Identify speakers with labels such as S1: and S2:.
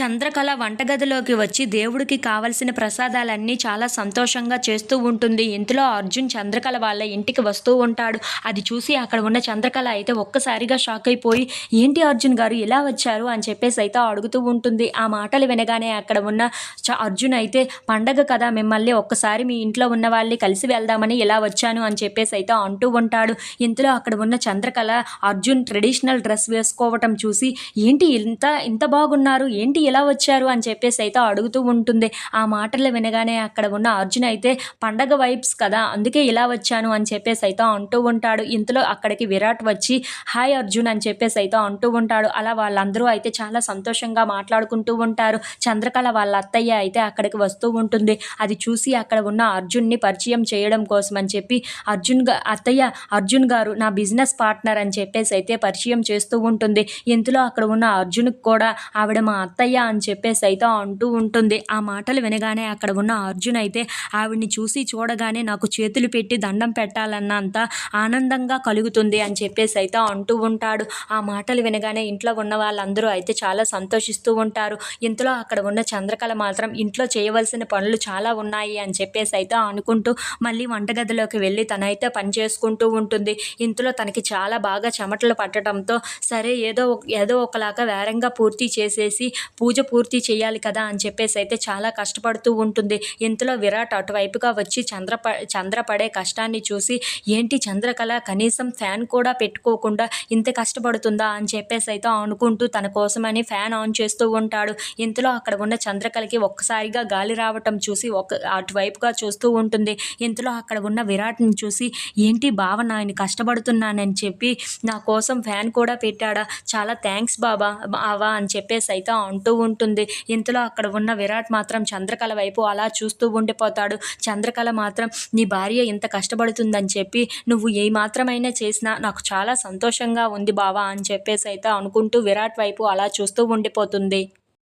S1: చంద్రకళ వంటగదిలోకి వచ్చి దేవుడికి కావలసిన ప్రసాదాలన్నీ చాలా సంతోషంగా చేస్తూ ఉంటుంది. ఇంతలో అర్జున్ చంద్రకళ వాళ్ళ ఇంటికి వస్తూ ఉంటాడు. అది చూసి అక్కడ ఉన్న చంద్రకళ అయితే ఒక్కసారిగా షాక్ అయిపోయి ఏంటి అర్జున్ గారు ఇలా వచ్చారు? అని చెప్పేసి అయితే అడుగుతూ ఉంటుంది. ఆ మాటలు వినగానే అక్కడ ఉన్న చ అర్జున్ అయితే పండగ కదా మిమ్మల్ని ఒక్కసారి మీ ఇంట్లో ఉన్న వాళ్ళని కలిసి వెళ్దామని ఇలా వచ్చాను అని చెప్పేసి అయితే అంటూ ఉంటాడు. ఇంతలో అక్కడ ఉన్న చంద్రకళ అర్జున్ ట్రెడిషనల్ డ్రెస్ వేసుకోవటం చూసి ఏంటి ఇంత ఇంత బాగున్నారు? ఏంటి ఇలా వచ్చారు అని చెప్పేసి అయితే అడుగుతూ ఉంటుంది. ఆ మాటలు వినగానే అక్కడ ఉన్న అర్జున్ అయితే పండగ వైబ్స్ కదా అందుకే ఇలా వచ్చాను అని చెప్పేసి అయితే అంటూ ఉంటాడు. ఇంతలో అక్కడికి విరాట్ వచ్చి హాయ్ అర్జున్ అని చెప్పేసి అయితే అంటూ ఉంటాడు. అలా వాళ్ళందరూ అయితే చాలా సంతోషంగా మాట్లాడుకుంటూ ఉంటారు. చంద్రకళ వాళ్ళ అత్తయ్య అయితే అక్కడికి వస్తూ ఉంటుంది. అది చూసి అక్కడ ఉన్న అర్జున్ని పరిచయం చేయడం కోసం అని చెప్పి అర్జున్ అత్తయ్య అర్జున్ గారు నా బిజినెస్ పార్ట్నర్ అని చెప్పేసి అయితే పరిచయం చేస్తూ ఉంటుంది. ఇంతలో అక్కడ ఉన్న అర్జున్కి కూడా ఆవిడ మా అత్తయ్య అని చెప్పేసి అయితే అంటూ ఉంటుంది. ఆ మాటలు వినగానే అక్కడ ఉన్న అర్జున్ అయితే ఆవిడ్ని చూసి చూడగానే నాకు చేతులు పెట్టి దండం పెట్టాలన్నంత ఆనందంగా కలుగుతుంది అని చెప్పేసి అయితే అంటూ ఉంటాడు. ఆ మాటలు వినగానే ఇంట్లో ఉన్న వాళ్ళందరూ అయితే చాలా సంతోషిస్తూ ఉంటారు. ఇంతలో అక్కడ ఉన్న చంద్రకళ మాత్రం ఇంట్లో చేయవలసిన పనులు చాలా ఉన్నాయి అని చెప్పేసి అయితే అనుకుంటూ మళ్ళీ వంటగదిలోకి వెళ్ళి తనైతే పని చేసుకుంటూ ఉంటుంది. ఇంతలో తనకి చాలా బాగా చెమటలు పట్టడంతో సరే ఏదో ఒక- ఏదో ఒకలాగా వేరంగా పూర్తి చేసేసి పూజ పూర్తి చేయాలి కదా అని చెప్పేసి అయితే చాలా కష్టపడుతూ ఉంటుంది. ఇంతలో విరాట్ అటువైపుగా వచ్చి చంద్ర చంద్రపడే కష్టాన్ని చూసి ఏంటి చంద్రకళ కనీసం ఫ్యాన్ కూడా పెట్టుకోకుండా ఇంత కష్టపడుతుందా? అని చెప్పేసి అయితే అనుకుంటూ తన కోసమని ఫ్యాన్ ఆన్ చేస్తూ ఉంటాడు. ఇంతలో అక్కడ ఉన్న చంద్రకళకి ఒక్కసారిగా గాలి రావటం చూసి ఒక అటువైపుగా చూస్తూ ఉంటుంది. ఇంతలో అక్కడ ఉన్న విరాట్ని చూసి ఏంటి బావ నాయని కష్టపడుతున్నానని చెప్పి నా కోసం ఫ్యాన్ కూడా పెట్టాడా? చాలా థ్యాంక్స్ బాబా బావా అని చెప్పేసి అయితే అంటూ ఉంటుంది. ఇంతలో అక్కడ ఉన్న విరాట్ మాత్రం చంద్రకళ వైపు అలా చూస్తూ ఉండిపోతాడు. చంద్రకళ మాత్రం నీ భార్య ఇంత కష్టపడుతుందని చెప్పి నువ్వు ఏ మాత్రమైనా చేసినా నాకు చాలా సంతోషంగా ఉంది బావా అని చెప్పేసి అయితే అనుకుంటూ విరాట్ వైపు అలా చూస్తూ ఉండిపోతుంది.